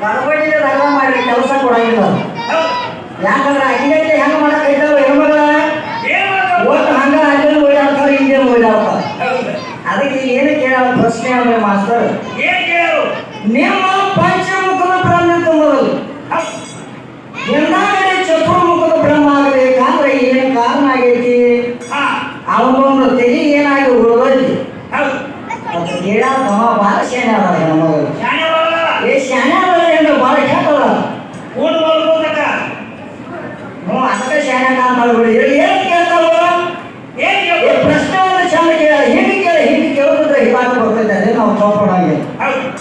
ಕಡಬಡಿಗೆ ದಗ ಮಾಡಿ, ಕೆಲಸ ಕೊಡಂಗಿಲ್ಲ. ಹೌದು ಯಾಕಂದ್ರೆ ಅಡಿಗೆ ಹೆಂಗ್ ಮಾಡಕ್ ಐತಾವ ಹೆಣ್ಮಗಳ ಹಂಗ ಅಲ್ಲಿ ಓಡಾಡ್ತಾರ ಇಲ್ಲಿ ಓಡಾಡ್ತಾರೆ. ಅದಕ್ಕೆ ಏನು ಕೇಳ ಪ್ರಶ್ನೆ ಅಂದ್ರೆ ಮಾಸ್ತರ್ ನಿಮ್ಮ ಪಂಚಮುಖದ ಬ್ರಹ್ಮ ಹೌದು ಹಿಂದಾಗಡೆ ಚತುರ್ಮುಖದ ಬ್ರಹ್ಮ ಆಗಬೇಕಾದ್ರೆ ಏನು ಕಾರಣ ಆಗೈತಿ? ಅವನೊಂದು ತೆಗಿ ಏನಾಗಿ ಉಳಿದೈತಿ ಹೌದು ಕೇಳ ತಮ್ಮ ಅದ ಹೆಣ್ಮಗಳು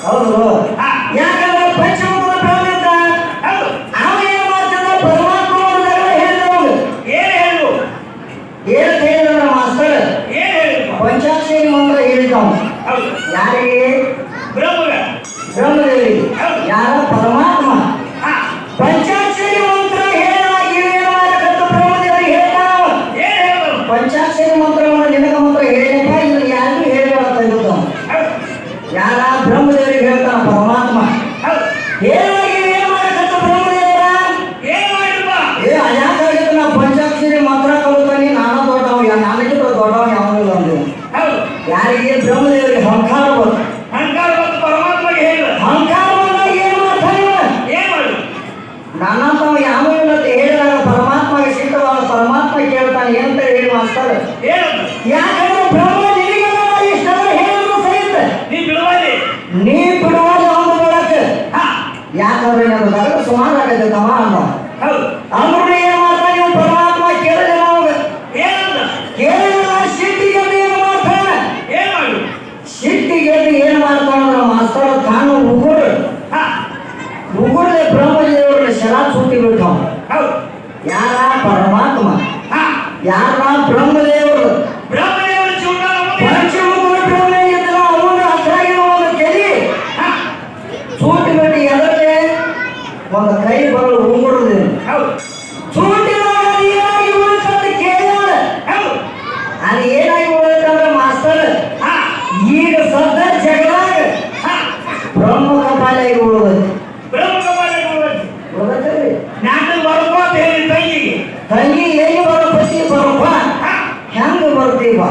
ಹೌದು. ಯಾಕಂದ್ರೆ ಇದ್ದ ಹೌದು. ಅವ ಏನು ಮಾಡ್ತಿದ್ದ ಪರಮಾತ್ಮ ಹೇಳಿದವನು. ಏನ್ ಹೇಳು? ಏನು ಹೇಳಿದ್ರ ಮಾಸ್ತರ್ ಏನ್ ಹೇಳಿದ್ರು ಪಂಚಾಕ್ಷರಿ ಮಂತ್ರ ಹೇಳಿದವನು. ಯಾರಿಗೆ? ಬ್ರಹ್ಮಗ. ಬ್ರಹ್ಮದೇವಿ. ಯಾರ? ಪರಮಾತ್ಮ. ಪಂಚಾಕ್ಷರಿ ಮಂತ್ರ ಹೇಳಿದಾಗ ಏನ್ ಹೇಳಿದ್ರು ಪಂಚಾಕ್ಷರಿ ಮಂತ್ರವನ್ನು ನಿನಗ ಮಂತ್ರ ಹೇಳಿಪ್ಪ ಇದು ಯಾರಿಗೂ ಹೇಳಬಾರ್ದು ಇದ್ದದ್ದು ಹೌದು ಯಾರ ಬ್ರಹ್ಮದೇವರಿಗೆ ಹೇಳ್ತಾನ ಪರಮಾತ್ಮ ಹೌದು ಹೇಳಾಗಿ ಏನು ಮಾಡಕತ್ತ ಬ್ರಹ್ಮದೇವರ ಏನ್ ಮಾಡಿರ್ಪ ಏ ಅನ್ಯಾಕಾಗಿತ್ತು ನಾ ಪಂಚಾಕ್ಷರಿ ಮಂತ್ರ ಕಲಿತಾನೆ ನಾನು ದೊಡ್ಡವ ಯಾ ನನಗಿಂತ ದೊಡ್ಡವ ಯಾವನಿಲ್ಲ ಅಂದೆ ಹೌದು ಯಾರಿಗೆ ಬ್ರಹ್ಮದೇವರಿಗೆ ಅಹಂಕಾರ ಬಂತು ಅಹಂಕಾರ ಮತ್ತು ಪರಮಾತ್ಮಗೆ ಹೇಳಿದ ಅಹಂಕಾರ ಬಂದಾಗ ಏನು ಮಾಡ್ತಾನೆ ಇವ? ಏನ್ ಮಾಡು ನನ್ನಂತವ ಯಾವ ಇಲ್ಲ ಅಂತ ಹೇಳಿದಾಗ ಪರಮಾತ್ಮಗೆ ಸಿಕ್ಕವಾಗ ಪರಮಾತ್ಮ ಕೇಳ್ತಾನೆ ಯಾಕಂದ್ರೆ ಬ್ರಹ್ಮ ನಿನಗೆ ಇಷ್ಟ ಹೇಳಿದ್ರು ಸಹಿತ ನೀ ಬಿಡುವಲ್ಲಿ. ನೀ ಅವನು ಯಾಕಂದ್ರೆ ನನ್ನ ಸುಮಾರು ಆಗೈತೆ ತಮ್ಮ ಹೌದು ಅಂದ್ರೂ ಏನ್ ಮಾಡ್ತಾನೆ ನೀವು ಪರಮಾತ್ಮ ಕೇಳಿದೆ ನಾವು ಏನಂತ ಕೇಳಿದ ಸಿಟ್ಟಿಗೆ ಏನು ಮಾಡ್ತಾನೆ ಏನ್ ಮಾಡು ಸಿಟ್ಟಿಗೆ ಏನ್ ಮಾಡ್ತಾನಂದ್ರ ಮಾಸ್ತರ್ ತಾನು ಉಗುರು ಹಾ ಉಗುರಲೆ ಬ್ರಹ್ಮದೇವರನ್ನ ಶರ ಸುಟ್ಟಿ ಬಿಟ್ಟವ ಹೌದು ಯಾರ ಪರಮಾತ್ಮ ಹಾ ಯಾರ ಬ್ರಹ್ಮದೇವರು ಬ್ರಹ್ಮದೇವರ ಚೂಡಾಲ ಮುಂದೆ ಪಂಚಮುಖದ ಬ್ರಹ್ಮ ಇದ್ದಲ್ಲ ಅವನ ಹತ್ತಿರಾಗಿರೋ ಒಂದು ಕೆಲಿ ಹಾ ಸೂಟಿ ಬಿಟ್ಟು ಎದಕ್ಕೆ ಒಂದು ಕೈ ಬರಲು ಉಗುರುದು ಹೌದು ಸೂಟಿದಾಗ ಏನಾಗಿ ಉಳಿತಂತ ಕೇಳ್ಯಾಳ ಹೌದು ಅದು ಏನಾಗಿ ಉಳಿತಂದ್ರೆ ಮಾಸ್ತರ್ ಹಾ ಈಗ ಸದ್ದ ಜಗದಾಗ ಹಾ ಬ್ರಹ್ಮ ಕಪಾಲಿಗೆ ಉಳಿದೈತಿ ಬ್ರಹ್ಮ ಕಪಾಲ ಕೊಡುವಂತೆ ಉಳಿದೈತಿ ನಾನು ಬರ್ಕೋ ಅಂತ ಹೇಳಿ ತಂಗಿಗೆ ತಂಗಿ ಎಲ್ಲಿ ಬರಪತಿ ಬರಪ್ಪ ಹಾ ಹೆಂಗ ಬರ್ತೀವ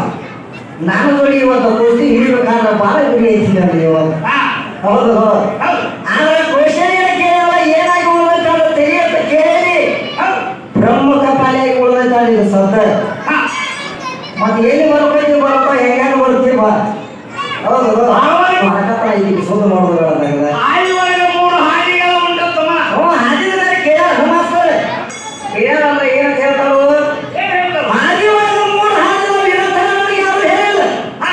ನಾನು ನೋಡಿ ಇವತ್ತು ಕುಸ್ತಿ ಹಿಡಿಬೇಕಾದ್ರೆ ಭಾಳ ಗುರಿ ಐತಿ ನನಗೆ ಇವತ್ತು ಹಾ ಹೌದು. ಆದ್ರೆ ಕ್ವಶನ್ ಕೇಳಲ್ಲ ಏನಾಗಿ ಉಳಿದೈತೆ ತಿಳಿಯಂತ ಕೇಳಿ ಪ್ರಮುಖ ಪಾಲಿಯಾಗಿ ಉಳಿದೈತೆ ಇದು ಸತ್ತ. ಮತ್ತೆ ಎಲ್ಲಿ ಬರ್ಬೇಕು ಬರಪ್ಪ ಹೆಂಗ ಬರ್ತೀವ ಹೌದು ಮಾತಾಡ್ತಾ ಇದ್ದೀವಿ ಸುದ್ದಿ ಮಾಡೋದು ಆಯಿ ಒಳಗೆ ಮೂರು ಹಾದಿಗಳು ಉಂಟತ್ತಮ್ಮ ಹ್ಞೂ ಹಾದಿದ್ರೆ ಕೇಳ ಮಾಸ್ತರ್ ಕೇಳಂದ್ರೆ ಏನು ಕೇಳ್ತಾರೋ ಏನ್ ಹೇಳ್ತಾರೆ ಹಾದಿ ಒಳಗೆ ಮೂರು ಹಾದಿಗಳು ಇರುತ್ತೆ ನಮಗೆ ಯಾರು ಹೇಳಿಲ್ಲ ಹಾ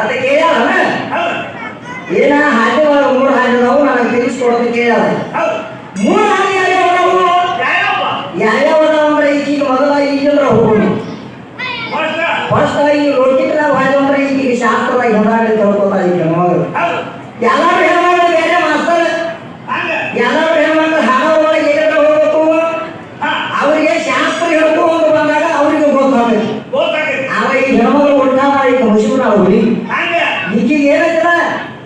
ಅದು ಕೇಳಲ್ಲ ಹೌದು ಏನ ಹಾದಿ ಒಳಗೆ ಮೂರು ಹಾದಿ ನಾವು ನನಗೆ ತಿಳಿಸ್ಕೊಡೋದು ಕೇಳಲ್ಲ ಹೌದು ಮೂರು ಹಾದಿ ಯಾವ್ಯಾವ ಯಾಯಪ್ಪ ಯಾವ್ಯಾವ ಅಂದ್ರೆ ಈಗೀಗ ಮೊದಲ ಈಗಿಂದ್ರ ಹೋಗೋಣ ವರ್ಷ ಫಸ್ಟ್ ಈ ಲೋಕಿಕದಾಗ ಹಾದಿ ಅಂದ್ರೆ ಈಗೀಗ ತಿಳ್ಕೊತಾ ಈಗ ಹೆಣ್ಮಗಳು ಎಲ್ಲಾರು ಹೆಣ್ಮಗಳು ಬೇರೆ ಮಾಸ್ತರ್? ಎಲ್ಲರೂ ಹೆಣ್ಮಕ್ಳು ಹಾಡೋದ್ರೊಳಗೆ ಏನಾರ ಹೋಗ್ಬೇಕು? ಅವರಿಗೆ ಶಾಸ್ತ್ರ ಹೇಳ್ಕೊಂಡು ಬಂದಾಗ ಅವರಿಗೆ ಗೊತ್ತಾಗಬೇಕು ಗೊತ್ತಾಗೈತಿ ಅವ ಈ ಹೆಣ್ಮಗಳು ಈಗ ಮುಸುಗುಣ ಹುಡಿ ಹಂಗ. ಈಗೀಗ ಏನೈತಲ್ಲ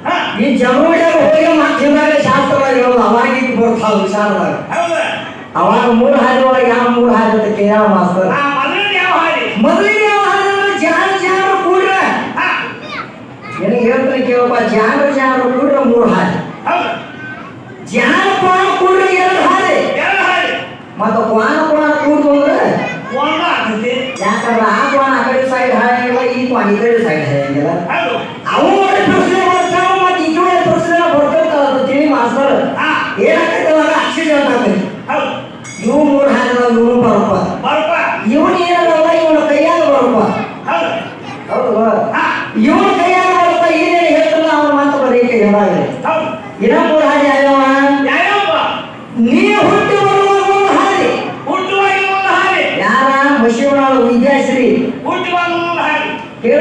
ಹಾ. ಈ ಜಮುಡಿಯಾಗ ಹೋಗಿ ಶಾಸ್ತ್ರ ಹೇಳೋದು ಅವಾಗ ಈಗ ಬರ್ತಾವ ವಿಚಾರದಾಗ ಅವಾಗ ಮೂರು ಒಳಗೆ ಯಾವ ಮೂರು ಹಾದಿ ಅಂತ ಕೇಳ ಮಾಸ್ತರ್? ಮೊದಲಿಗೆ ಯಾವ ಹಾದಿ ಅಂದ್ರೆ ಜಾನ ಜಾನ ಕೂಡ್ರ ಹಾ ನಿನಗೆ ಹೇಳ್ತೀನಿ ಕೇಳಪ್ಪ ಕೂಡ್ರೆ ಮೂರು ಹಾದಿ. ಜಾರು ಕೋಣ ಕೂಡ್ರೆ ಎರಡು ಹಾದಿ. ಮತ್ತು ಕ್ವಾಣ ಕ್ವಾಣ ಕೂಡ್ದು ಅಂದ್ರೆ ಯಾಕಂದ್ರೆ ಆ ಕೋಣ ಆ ಕಡೆ ಸೈಡ್ ಹಾಯಂಗಿಲ್ಲ ಈ ಕೋಣ ಈ ಕಡೆ ಸೈಡ್ ಹಾಯಂಗಿಲ್ಲ. ಹೌದು. ಅವು ಒಂದು ಪ್ರಶ್ನೆ ಬರ್ತಾವ ಮತ್ತು ಈ ಕಡೆ ಪ್ರಶ್ನೆ ಬರ್ತಿರ್ತಾವ ಅದು ತಿಳಿ ಮಾಸ್ತರ್ ಹಾ ಏನಾಗ್ತೈತೆ ಅವಾಗ ಆಕ್ಸಿಡೆಂಟ್ ಆಗ್ತೈತಿ ಹೌದು ಇವು ಮೂರು ಹಾದಿಗಳು ಇವನು ಬರಪ್ಪ ಬರ್ಪ ಇವನು ಏನದಲ್ಲ ಇವನ ಕೈಯಾಗ ಬರಪ್ಪ ಹೌದು ಹೌದು ಹಾ ಇವನ ಕೈಯಾಗ ಬರಪ್ಪ ಏನೇನು ಹೇಳ್ತಾನ ಅವನ ಮಾತು ಬರೀಕೆ ಹೇಳಾಗಲಿ ಹೌದು ಇನ್ನ ಮೂರು ಹಾದಿ ಆಗ್ಯಾವ ಯಾಯಪ್ಪ ನೀ ಹುಟ್ಟಿ ಬರುವ ಒಂದು ಹಾದಿ ಹುಟ್ಟುವಾಗಿ ಒಂದು ಹಾದಿ ಯಾರ ಮಶಿವನಾಳು ವಿದ್ಯಾಶ್ರೀ ಹುಟ್ಟುವಾಗ ಒಂದು ಹಾದಿ ಹೇಳ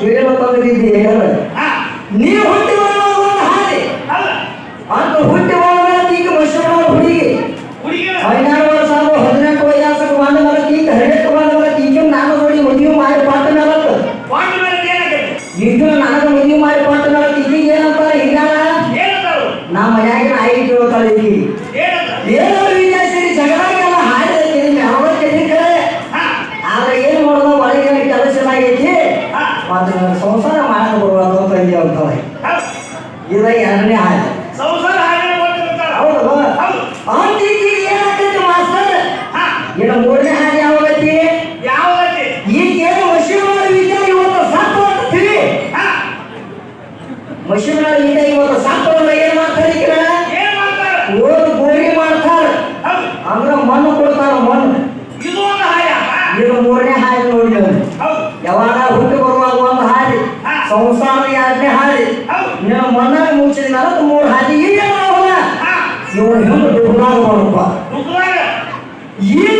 ಪದಶ್ರೀ ಮತ್ತು ಇನ್ನು ಮೂರನೇ ಹಾದಿ ಯಾವಾಗೈತಿ ಯಾವಾಗೈತಿ ಈಗ ಏನು ಮಷೀನ್ಗಳು ಇದೆ ಇವತ್ತು ಸಾಕು ಅಂತೀವಿ ಇವತ್ತು ಸಾಕು ಏನ್ ಮಾಡ್ತಾರೆ ಕಿರಣ ಗೋರಿ ಮಾಡ್ತಾರ. ಅಂದ್ರ ಮಣ್ಣು ಕೊಡ್ತಾರ ಮಣ್ಣು. ಇದು ಮೂರನೇ ಹಾದಿ ನೋಡಿ ಯಾವಾಗ ಹುಟ್ಟು ಬರುವಾಗ ಒಂದು ಸಂಸಾರ ಎರಡನೇ ಹಾರಿ ನೀನು ಮಣ್ಣಾಗ ಮುಚ್ಚಿದ ನಾಲ್ಕು ಮೂರು ಹಾದಿ. ಈಗ ಮಾಡೋಣ ಇವನು ಹೆಂಗೆ ಮಾಡಪ್ಪ ಈಗ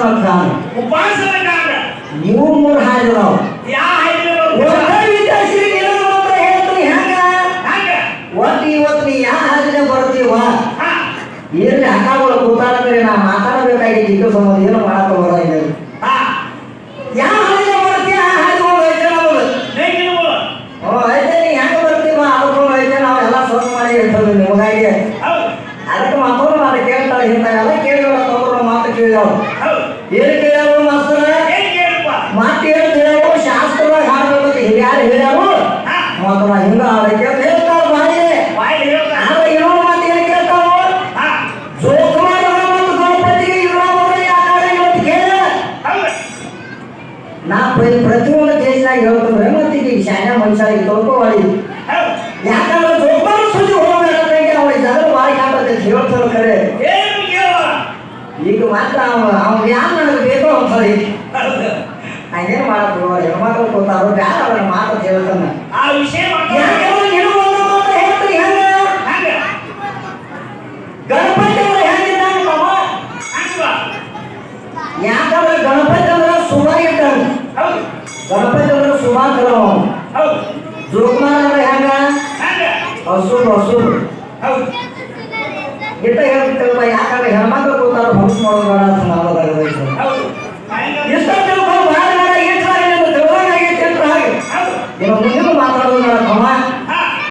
ಉಪಾಸನಕಾರ ಉಪಾಸನಕಾರ ನೀವು ಮೂರು ಹಾಡಿದ್ರು ಯಾವ ಹಾಡಿದ್ರು ನೀ ಯಾವ ಹಾಡಿನ ಬರ್ತೀವ ಇರ್ಲಿ ನಾ ಮಾತಾಡಬೇಕಾಗಿ ಇದ್ರ ಮಾಡ ಹಸುರ್ ಹಸುರ್ ಹೌದು. ಬಿಟ್ಟ ಹೇಳ್ತಿತ್ತಲ್ಲ ಯಾಕಂದ್ರೆ ಹೆಣ್ಮಕ್ಳು ಕೂತಾರ ಹೊಲಸು ಮಾಡೋದ್ರ ಅಂತ